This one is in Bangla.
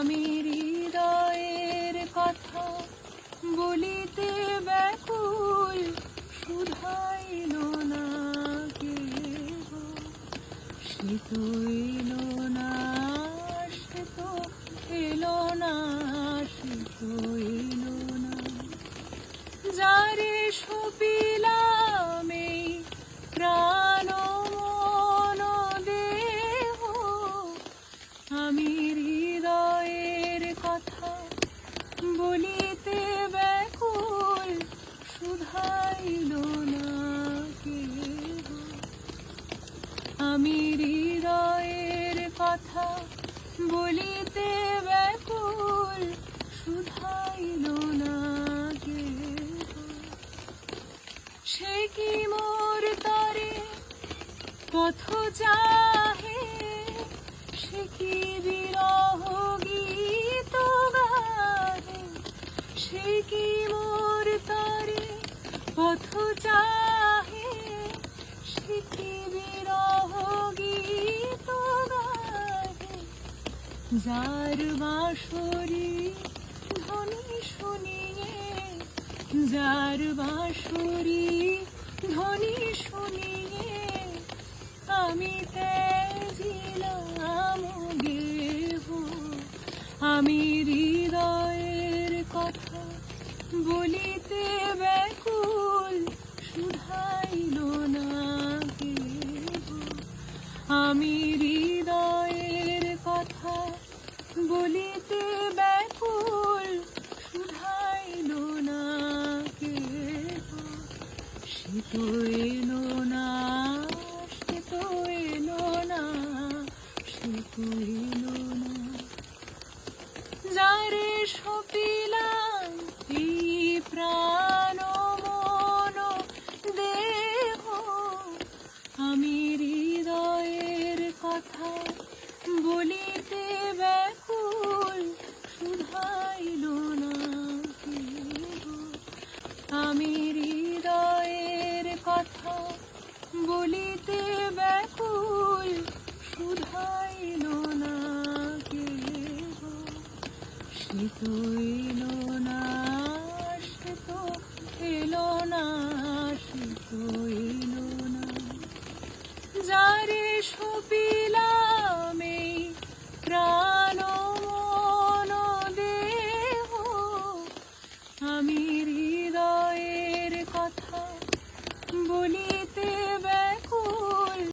আমি হৃদয়ের কথা বলিতে ব্যাকুল, শুধাইল না কেহ। সে না, সে তো এলো না, সে না। যারে সপিলাম কথা বলিতে ব্যাকুল শুধাইল না সে কি মোর তরে পথ চাহে? সে কি বিরহ যার বাঁশরি ধ্বনি শুনিয়ে, যার বাঁশরি ধ্বনি শুনিয়ে আমি তেজিলাম গেহ আমি হৃদয়ের কথা বলিতে ব্যাকুল শুধাইল না কেহ আমি বলিতে ব্যাকুল, শুধাইল না কে সে তো এলো না, সে তো এলো না, সে এলো না। যারে সপিলাম অঙ্গুলিতে ব্যাকুল, শুধাইল না কে শীতইল না, শীত এলো না, শীতইল না। যারে সপিলাম এই প্রাণ দেহ, আমি হৃদয়ের কথা